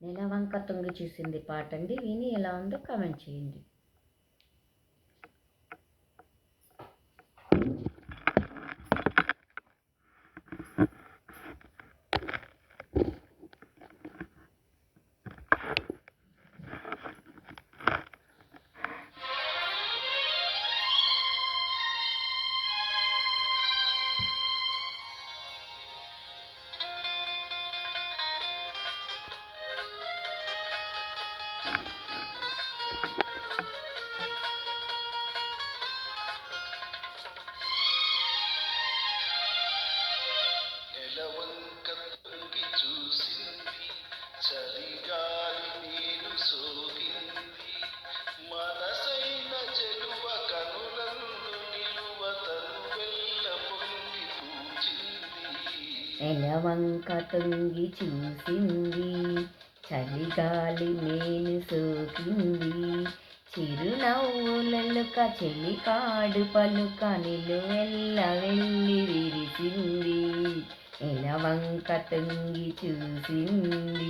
నెలవంక తొంగి చూసింది పాట అండి. విని ఎలా ఉందో కామెంట్ చేయండి. నెలవంక తొంగి చూసింది చలిగాలి నేను సోకింది. మనసైన చెలువ కనులందు నిలువ తను వెళ్ళ పొంగి పూచింది. నెలవంక తొంగి చూసింది చలిగాలి సోకింది. చిరునవ్వులలుక చెలికాడు పలుక నిలువెల్ల వెళ్ళి విరిసింది. నెలవంక తొంగి చూసింది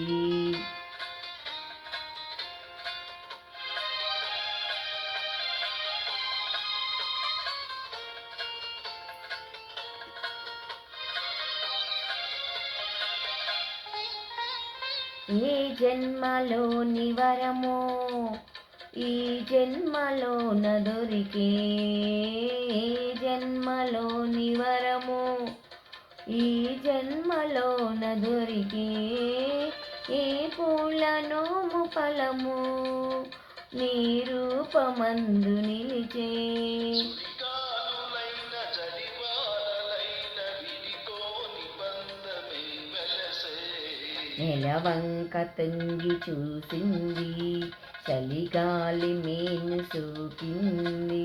ఏ జన్మలోని వరమో ఈ జన్మలోన దొరికే జన్మలోని వరమో ఈ జన్మలోన దొరికే ఏ పూల నోము ఫలము నీ రూపమందు నిలిచే నెలవంక తొంగి చూసింది చలిగాలి మేను సోకింది.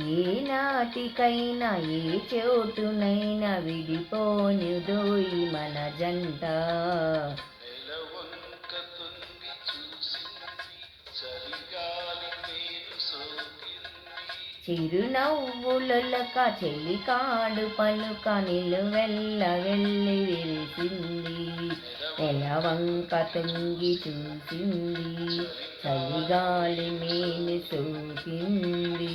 ఏనాటికైనా ఏ చోటునైనా విడిపోనిదోయి మన జంట. చిరునవ్వులొలక చెలికాడు పలుక నిలువెల్ల వెళ్ళి విరిసింది నెలవంక తొంగి చూసింది చలిగాలి మేలు సోకింది.